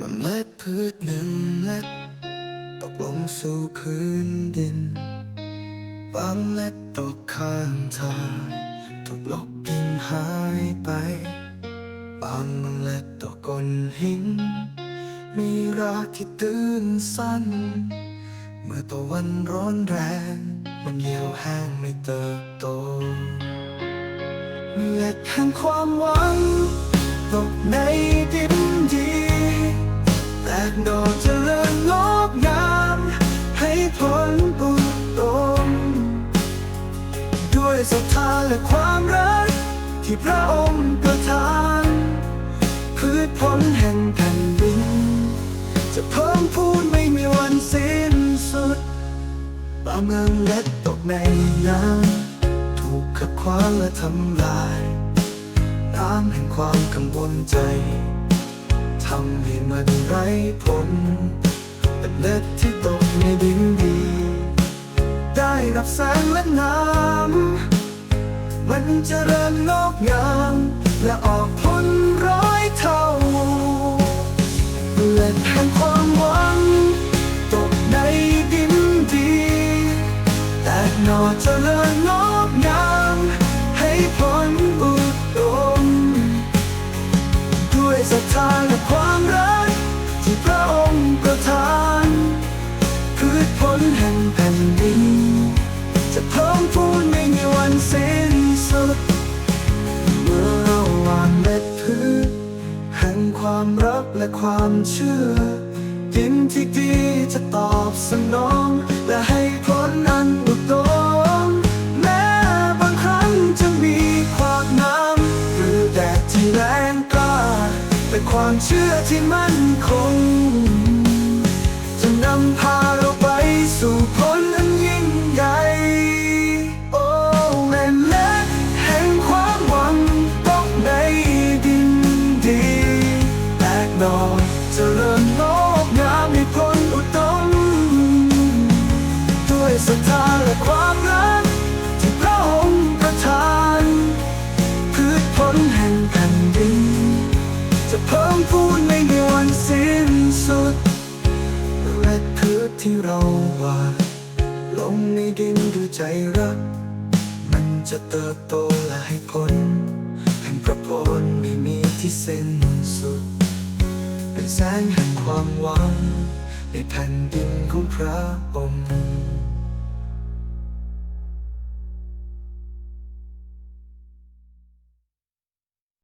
มันเล็ดพืชหนึ่งเล็ดตกลงสู่พื้นดิน บางเล็ดตกข้างทางถูกลบกินหายไป บางเมล็ดตกก้นหิน มีรากที่ตื้นสั้น เมื่อตะวันร้อนแรง มันเหี่ยวแห้งไม่เติบโตเมล็ดแห่งความหวังตกใน แตกดอกเจริญงอกงาม ให้ผลบุญตมด้วยศรัทธาและความรัก ที่พระองค์ประทาน พืชผลแห่งแผ่นดิน จะเพิ่มพูนไม่มีวันสิ้นสุดบางเมืองเล็ดตกในน้ำถูกขัดขวางและทำลายน้ำแห่งความกังวลใจ ทำให้มันไร้ผลเป็นเล็ดที่ตกในดินดี ได้รับแสงและน้ำมันจะเริ่มงอกงามและออกผ ศรัทธาและความรัก ที่พระองค์ประทานพืชผลแห่งแผ่นดิน จะเพิ่มพูนไม่มีวันสิ้นสุด เมื่อเราวางเม็ดพืชแห่งความรักและความเชื่อดินที่ดีจะตอบสนองและให้ผลอัน ความเชื่อที่มั่นคง เราหวานลงในดินด้วยใจรัก มันจะเติบโตและให้ผลแห่งพระพรไม่มีที่สิ้นสุด เป็นแสงแห่งความหวัง ในแผ่นดินของพระองค์